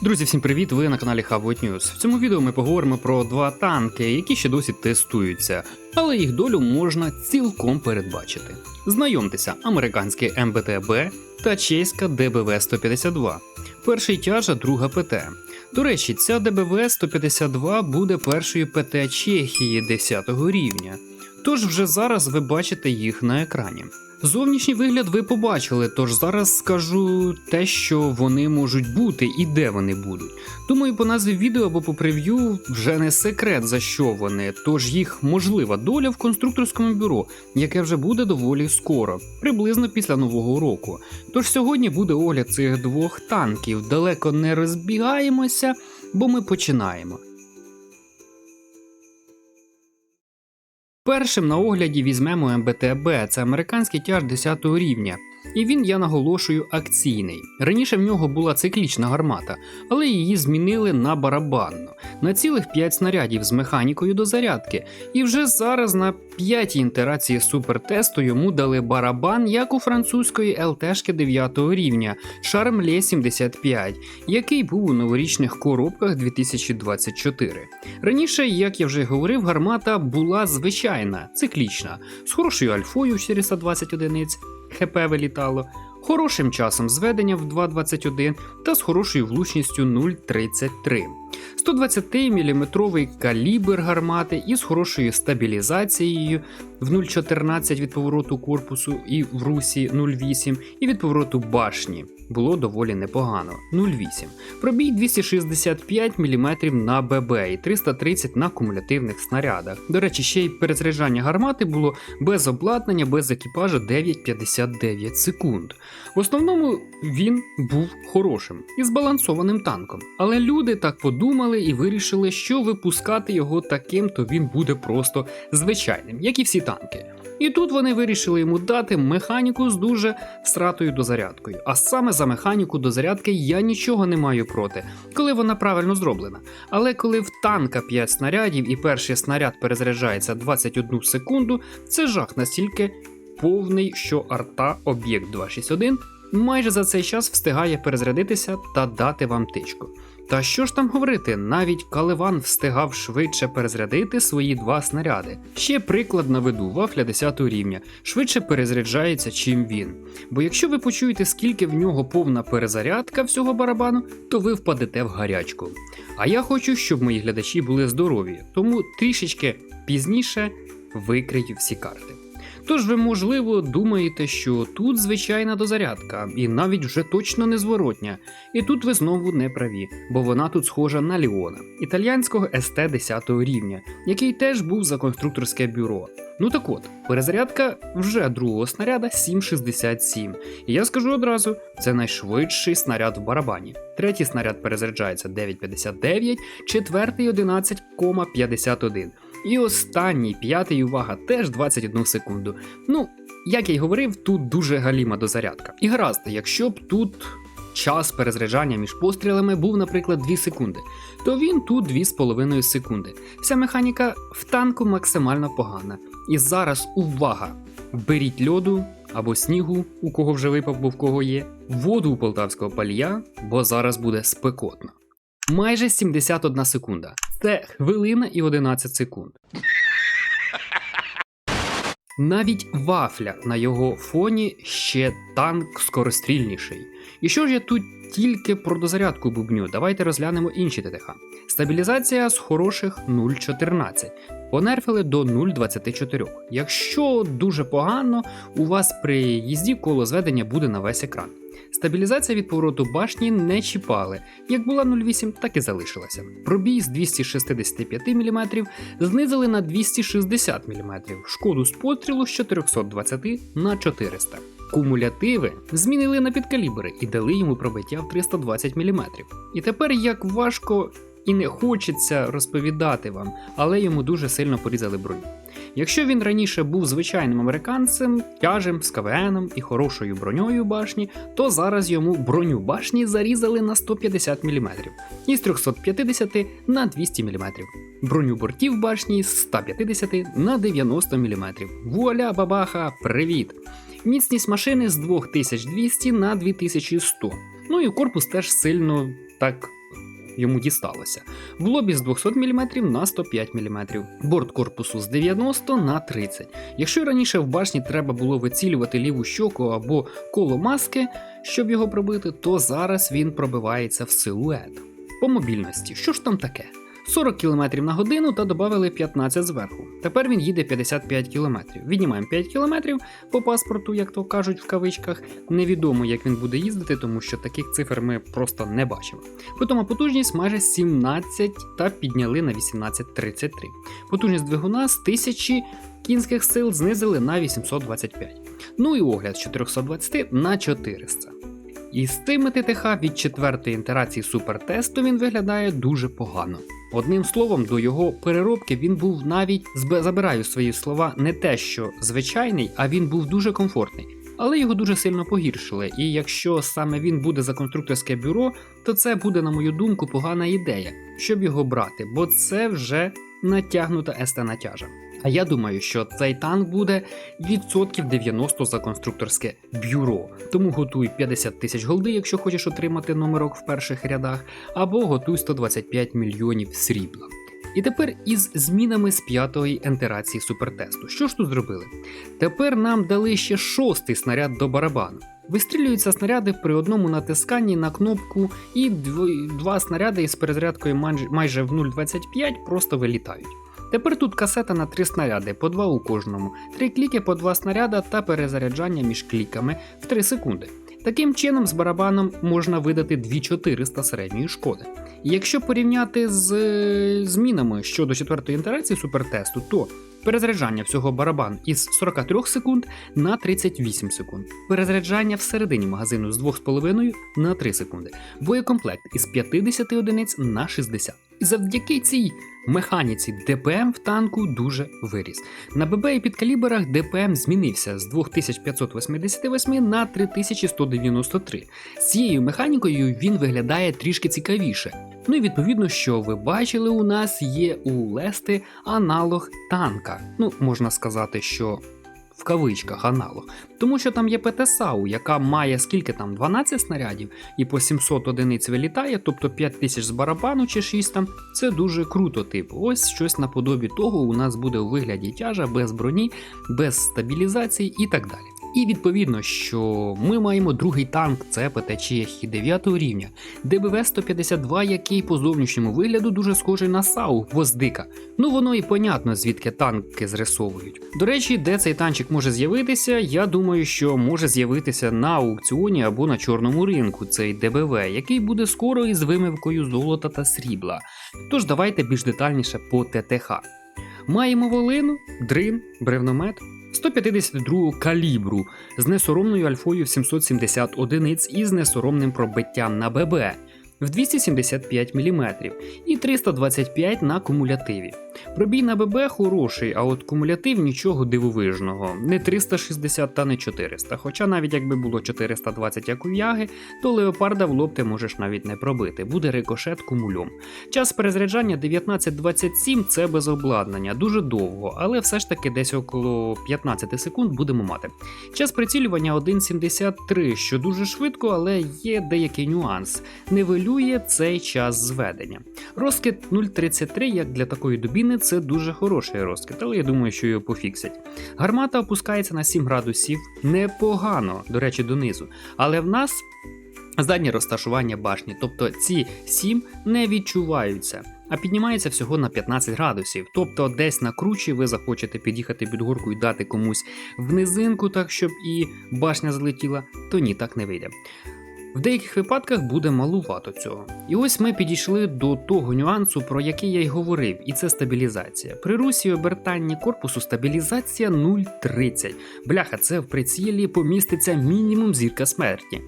Друзі, всім привіт! Ви на каналі Хавот News. В цьому відео ми поговоримо про два танки, які ще досі тестуються, але їх долю можна цілком передбачити. Знайомтеся, американський МБТ-Б та чеська ДБВ 152. Перший тяжа, друга ПТ. До речі, ця ДБВ 152 буде першою ПТ Чехії 10 рівня. Тож вже зараз ви бачите їх на екрані. Зовнішній вигляд ви побачили, тож зараз скажу те, що вони можуть бути і де вони будуть. Думаю, по назві відео або по прев'ю вже не секрет за що вони, тож їх можлива доля в конструкторському бюро, яке вже буде доволі скоро, приблизно після нового року. Тож сьогодні буде огляд цих двох танків. Далеко не розбігаємося, бо ми починаємо. Першим на огляді візьмемо МБТБ, це американський тяж 10 рівня, і він, я наголошую, акційний. Раніше в нього була циклічна гармата, але її змінили на барабанну, на цілих 5 снарядів з механікою до зарядки. І вже зараз на п'ятій інтерації супертесту йому дали барабан, як у французької ЛТшки 9 рівня Charmle 75, який був у новорічних коробках 2024. Раніше, як я вже говорив, гармата була звичайна, циклічна, з хорошою альфою 420 одиниць, ХП вилітало, хорошим часом зведення в 2.21 та з хорошою влучністю 0.33. 120-мм калібр гармати із хорошою стабілізацією в 0.14 від повороту корпусу і в русі 0.8 і від повороту башні. Було доволі непогано 0,8. Пробій 265 мм на ББ і 330 на кумулятивних снарядах. До речі, ще й перезаряджання гармати було без обладнання, без екіпажу 9,59 секунд. В основному він був хорошим і збалансованим танком. Але люди так подумали і вирішили, що випускати його таким, то він буде просто звичайним, як і всі танки. І тут вони вирішили йому дати механіку з дуже всратою дозарядкою. А саме за механіку дозарядки я нічого не маю проти, коли вона правильно зроблена. Але коли в танка 5 снарядів і перший снаряд перезаряджається 21 секунду, це жах настільки повний, що арта об'єкт 261 майже за цей час встигає перезарядитися та дати вам тичку. Та що ж там говорити, навіть Каливан встигав швидше перезарядити свої два снаряди. Ще приклад наведу вафля 10 рівня, швидше перезаряджається, чим він. Бо якщо ви почуєте, скільки в нього повна перезарядка всього барабану, то ви впадете в гарячку. А я хочу, щоб мої глядачі були здорові, тому трішечки пізніше викрию всі карти. Тож ви, можливо, думаєте, що тут звичайна дозарядка, і навіть вже точно незворотня. І тут ви знову не праві, бо вона тут схожа на Ліона, італіянського СТ 10 рівня, який теж був за конструкторське бюро. Ну так от, перезарядка вже другого снаряда 7,67. І я скажу одразу, це найшвидший снаряд в барабані. Третій снаряд перезаряджається 9,59, четвертий 11,51. І останній п'ятий увага теж 21 секунду. Ну, як я й говорив, тут дуже галіма дозарядка. І гаразд, якщо б тут час перезаряджання між пострілами був, наприклад, 2 секунди, то він тут 2,5 секунди. Вся механіка в танку максимально погана. І зараз увага! Беріть льоду або снігу, у кого вже випав, бо в кого є, воду у полтавського палія, бо зараз буде спекотно. Майже 71 секунда. Це хвилина і 11 секунд. Навіть вафля на його фоні ще танк скорострільніший. І що ж я тут тільки про дозарядку бубню? Давайте розглянемо інші ТТХ. Стабілізація з хороших 0,14. Понерфили до 0,24. Якщо дуже погано, у вас при їзді коло зведення буде на весь екран. Стабілізація від повороту башні не чіпали, як була 0,8, так і залишилася. Пробій з 265 мм знизили на 260 мм, шкоду з пострілу з 420 на 400. Кумулятиви змінили на підкалібри і дали йому пробиття в 320 мм. І тепер як важко і не хочеться розповідати вам, але йому дуже сильно порізали броню. Якщо він раніше був звичайним американцем, тяжем з КВНом і хорошою броньою башні, то зараз йому броню башні зарізали на 150 мм і з 350 на 200 мм. Броню бортів башні з 150 на 90 мм. Вуаля, бабаха, привіт! Міцність машини з 2200 на 2100. Ну і корпус теж сильно так йому дісталося. В лобі з 200 мм на 105 мм, борт корпусу з 90 на 30. Якщо раніше в башні треба було вицілювати ліву щоку або коло маски, щоб його пробити, то зараз він пробивається в силует. По мобільності, що ж там таке? 40 км на годину та додали 15 зверху. Тепер він їде 55 км. Віднімаємо 5 км по паспорту, як то кажуть в кавичках. Невідомо, як він буде їздити, тому що таких цифр ми просто не бачимо. Потім потужність майже 17 та підняли на 18,33. Потужність двигуна з 1000 кінських сил знизили на 825. Ну і огляд з 420 на 400. І з тими ТТХ від четвертої інтерації супертесту він виглядає дуже погано. Одним словом, до його переробки він був навіть забираю свої слова, не те, що звичайний, а він був дуже комфортний. Але його дуже сильно погіршили, і якщо саме він буде за конструкторське бюро, то це буде, на мою думку, погана ідея, щоб його брати, бо це вже натягнута ст натяжа. А я думаю, що цей танк буде відсотків 90 за конструкторське бюро. Тому готуй 50 тисяч голди, якщо хочеш отримати номерок в перших рядах, або готуй 125 мільйонів срібла. І тепер із змінами з п'ятої ентерації супертесту. Що ж тут зробили? Тепер нам дали ще шостий снаряд до барабану. Вистрілюються снаряди при одному натисканні на кнопку, і дв- два снаряди із перезарядкою майже- в 0,25 просто вилітають. Тепер тут касета на три снаряди, по два у кожному, три кліки по два снаряда та перезаряджання між кліками в 3 секунди. Таким чином, з барабаном можна видати 2400 середньої шкоди. Якщо порівняти з е, змінами щодо четвертої інтерації супертесту, то перезаряджання всього барабан із 43 секунд на 38 секунд, перезаряджання всередині магазину з 2,5 на 3 секунди, боєкомплект із 50 одиниць на 60. І завдяки цій механіці ДПМ в танку дуже виріс. На ББ і підкаліберах ДПМ змінився з 2588 на 3193. З цією механікою він виглядає трішки цікавіше. Ну і відповідно, що ви бачили, у нас є у Лести аналог танка. Ну, можна сказати, що в кавичках аналог. Тому що там є ПТСАУ, яка має скільки там 12 снарядів і по 700 одиниць вилітає, тобто 5000 з барабану чи 6 там. Це дуже круто, типу. Ось щось наподобі того у нас буде у вигляді тяжа без броні, без стабілізації і так далі. І відповідно, що ми маємо другий танк, це ПТ Чехії 9 рівня, ДБВ-152, який по зовнішньому вигляду дуже схожий на САУ Гвоздика. Ну воно і понятно, звідки танки зрисовують. До речі, де цей танчик може з'явитися, я думаю, що може з'явитися на аукціоні або на чорному ринку цей ДБВ, який буде скоро із вимивкою золота та срібла. Тож давайте більш детальніше по ТТХ. Маємо волину, дрин, бревномет. 152 калібру з несоромною альфою в 770 одиниць і з несоромним пробиттям на ББ в 275 мм і 325 на кумулятиві. Пробій на ББ хороший, а от кумулятив нічого дивовижного, не 360 та не 400. Хоча навіть якби було 420 як у яги, то леопарда в лоб ти можеш навіть не пробити, буде рикошет кумульом. Час перезаряджання 19.27 це без обладнання, дуже довго, але все ж таки десь около 15 секунд будемо мати. Час прицілювання 1.73, що дуже швидко, але є деякий нюанс. Нивелює цей час зведення. Розкид 0.33, як для такої дубіни, це дуже хороший розкид, але я думаю, що його пофіксять. Гармата опускається на 7 градусів непогано, до речі, донизу. Але в нас заднє розташування башні, тобто ці 7 не відчуваються. А піднімається всього на 15 градусів. Тобто десь на кручі ви захочете під'їхати під горку і дати комусь в низинку, так щоб і башня злетіла, то ні, так не вийде. В деяких випадках буде малувато цього. І ось ми підійшли до того нюансу, про який я й говорив, і це стабілізація. При русі обертанні корпусу стабілізація 0,30. Бляха, це в прицілі поміститься мінімум зірка смерті.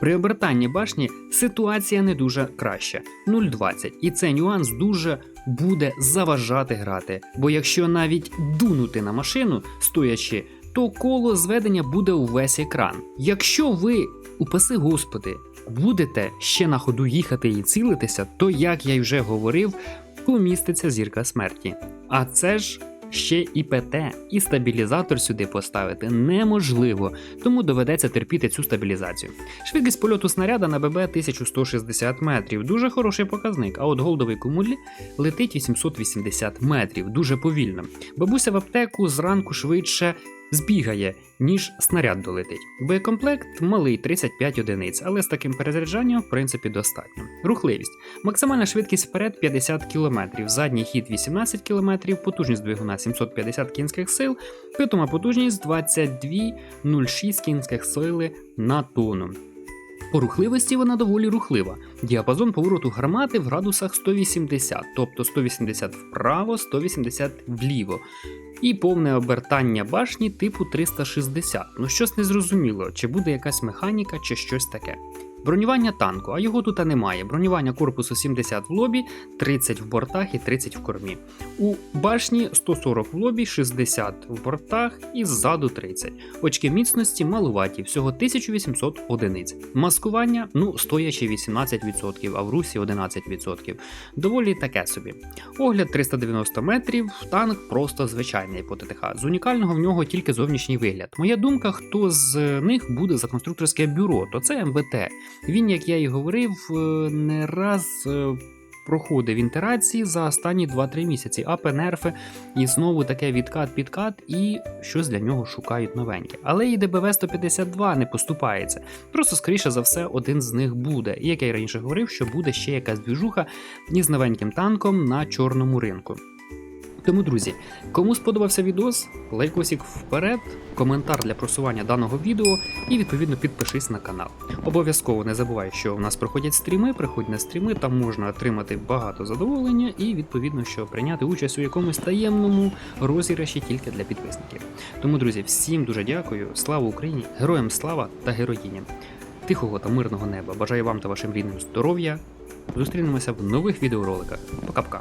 При обертанні башні ситуація не дуже краща 0,20. І цей нюанс дуже буде заважати грати. Бо якщо навіть дунути на машину, стоячи, то коло зведення буде увесь екран. Якщо ви, упаси господи, будете ще на ходу їхати і цілитися, то, як я й вже говорив, поміститься зірка смерті. А це ж Ще і ПТ, і стабілізатор сюди поставити неможливо, тому доведеться терпіти цю стабілізацію. Швидкість польоту снаряда на ББ 1160 метрів, дуже хороший показник. А от голдовий кумулі летить 880 метрів, дуже повільно. Бабуся в аптеку зранку швидше збігає, ніж снаряд долетить. Боєкомплект малий 35 одиниць, але з таким перезаряджанням в принципі достатньо. Рухливість. Максимальна швидкість вперед 50 км, задній хід 18 км, потужність двигуна 750 кінських сил, питома потужність 22,06 кінських сили на тонну. По рухливості вона доволі рухлива. Діапазон повороту гармати в градусах 180, тобто 180 вправо, 180 вліво. І повне обертання башні типу 360. Ну щось незрозуміло, чи буде якась механіка, чи щось таке. Бронювання танку, а його тут немає. Бронювання корпусу 70 в лобі, 30 в бортах і 30 в кормі. У башні 140 в лобі, 60 в бортах і ззаду 30. Очки міцності малуваті, всього 1800 одиниць. Маскування, ну, стоячи 18%, а в русі 11%. Доволі таке собі. Огляд 390 метрів, танк просто звичайний по ТТХ. З унікального в нього тільки зовнішній вигляд. Моя думка, хто з них буде за конструкторське бюро, то це МВТ. Він, як я і говорив, е, не раз. е, Проходив інтерації за останні 2-3 місяці, апи, нерфи, і знову таке відкат-підкат, і щось для нього шукають новеньке. Але і ДБВ 152 не поступається. Просто, скоріше за все, один з них буде. І як я раніше говорив, що буде ще якась двіжуха із новеньким танком на чорному ринку. Тому, друзі, кому сподобався відос, лайкосик вперед, коментар для просування даного відео і відповідно підпишись на канал. Обов'язково не забувай, що у нас проходять стріми, приходь на стріми, там можна отримати багато задоволення і відповідно, що прийняти участь у якомусь таємному розіграші тільки для підписників. Тому, друзі, всім дуже дякую. Слава Україні! Героям слава та героїням! Тихого та мирного неба! Бажаю вам та вашим рідним здоров'я. Зустрінемося в нових відеороликах. Пока-пока!